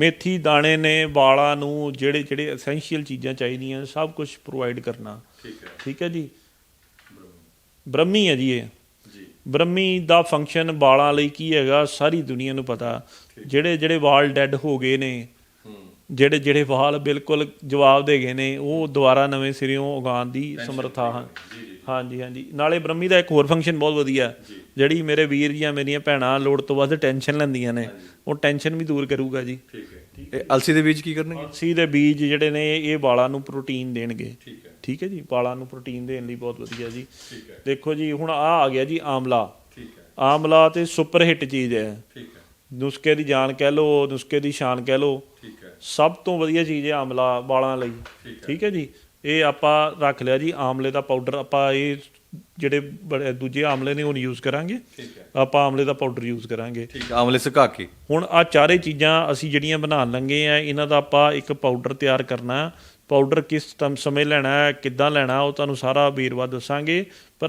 ਮੇਥੀ ਦਾਣੇ ਨੇ ਵਾਲਾਂ ਨੂੰ ਜਿਹੜੇ ਜਿਹੜੇ ਐਸੈਂਸ਼ੀਅਲ ਚੀਜ਼ਾਂ ਚਾਹੀਦੀਆਂ ਸਭ ਕੁਝ ਪ੍ਰੋਵਾਈਡ ਕਰਨਾ। ਠੀਕ ਹੈ। ਠੀਕ ਹੈ ਜੀ? ਬ੍ਰਹਮੀ ਹੈ ਜੀ ਇਹ। ਜੀ। ਬ੍ਰਹਮੀ ਦਾ ਫੰਕਸ਼ਨ ਵਾਲਾਂ ਲਈ ਕੀ ਹੈਗਾ ਸਾਰੀ ਦੁਨੀਆ ਨੂੰ ਪਤਾ। ਜਿਹੜੇ ਜਿਹੜੇ ਵਾਲ ਡੈੱਡ ਹੋ ਗਏ ਨੇ ਜਿਹੜੇ ਜਿਹੜੇ ਵਾਲ ਬਿਲਕੁਲ ਜਵਾਬ ਦੇ ਗਏ ਨੇ ਉਹ ਦੁਬਾਰਾ ਨਵੇਂ ਸਿਰਿਓਂ ਉਗਾਉਣ ਦੀ ਸਮਰੱਥਾ ਹਨ। ਹਾਂਜੀ ਹਾਂਜੀ। ਨਾਲੇ ਬ੍ਰਹਮੀ ਦਾ ਇੱਕ ਹੋਰ ਫੰਕਸ਼ਨ ਬਹੁਤ ਵਧੀਆ। ਜਿਹੜੀ ਮੇਰੇ ਵੀਰ ਜਾਂ ਮੇਰੀਆਂ ਭੈਣਾਂ ਲੋੜ ਤੋਂ ਵੱਧ ਟੈਨਸ਼ਨ ਲੈਂਦੀਆਂ ਨੇ ਉਹ ਟੈਨਸ਼ਨ ਵੀ ਦੂਰ ਕਰੂਗਾ ਜੀ। ਠੀਕ ਹੈ। ਇਹ ਅਲਸੀ ਦੇ ਬੀਜ ਕੀ ਕਰਨਗੇ? ਅਲਸੀ ਦੇ ਬੀਜ ਜਿਹੜੇ ਨੇ ਇਹ ਵਾਲਾਂ ਨੂੰ ਪ੍ਰੋਟੀਨ ਦੇਣਗੇ। ਠੀਕ ਹੈ। ਠੀਕ ਹੈ ਜੀ? ਵਾਲਾਂ ਨੂੰ ਪ੍ਰੋਟੀਨ ਦੇਣ ਲਈ ਬਹੁਤ ਵਧੀਆ ਜੀ। ਠੀਕ ਹੈ। ਦੇਖੋ ਜੀ ਹੁਣ ਆ ਆ ਗਿਆ ਜੀ ਆਮਲਾ। ਠੀਕ ਹੈ। ਆਮਲਾ ਤੇ ਸੁਪਰ ਹਿੱਟ ਚੀਜ਼ ਹੈ। ਠੀਕ ਹੈ। ਨੁਸਖੇ ਦੀ ਜਾਨ ਕਹਿ ਲਓ ਨੁਸਖੇ ਦੀ ਸ਼ਾਨ ਕਹਿ ਲਓ। ਠੀਕ ਹੈ। ਸਭ ਤੋਂ ਵਧੀਆ ਚੀਜ਼ ਹੈ ਆਮਲਾ ਵਾਲਾਂ ਲਈ। ਠੀਕ ਹੈ ਜੀ? ਇਹ ਆਪਾਂ ਰੱਖ ਲਿਆ ਜੀ ਆਮਲੇ ਦਾ ਪਾਊਡਰ ਆਪਾਂ ਇਹ ਜਿਹੜੇ ਬੜੇ ਦੂਜੇ ਆਮਲੇ ਨੇ ਉਹ ਯੂਜ਼ ਕਰਾਂਗੇ। ਠੀਕ ਹੈ। ਆਪਾਂ ਆਮਲੇ ਦਾ ਪਾਊਡਰ ਯੂਜ਼ ਕਰਾਂਗੇ। ਠੀਕ ਆਮਲੇ ਸੁਕਾ ਕੇ। ਹੁਣ ਆ ਚਾਰੇ ਚੀਜ਼ਾਂ ਅਸੀਂ ਜਿਹੜੀਆਂ ਬਣਾਉਣ ਲੱਗੇ ਆ ਇਹਨਾਂ ਦਾ ਆਪਾਂ ਇੱਕ ਪਾਊਡਰ ਤਿਆਰ ਕਰਨਾ। ਪਾਊਡਰ ਕਿਸ ਸਮੇਂ ਲੈਣਾ ਹੈ ਕਿੱਦਾਂ ਲੈਣਾ ਉਹ ਤੁਹਾਨੂੰ ਸਾਰਾ ਵੇਰਵਾ ਦੱਸਾਂਗੇ। ਪਰ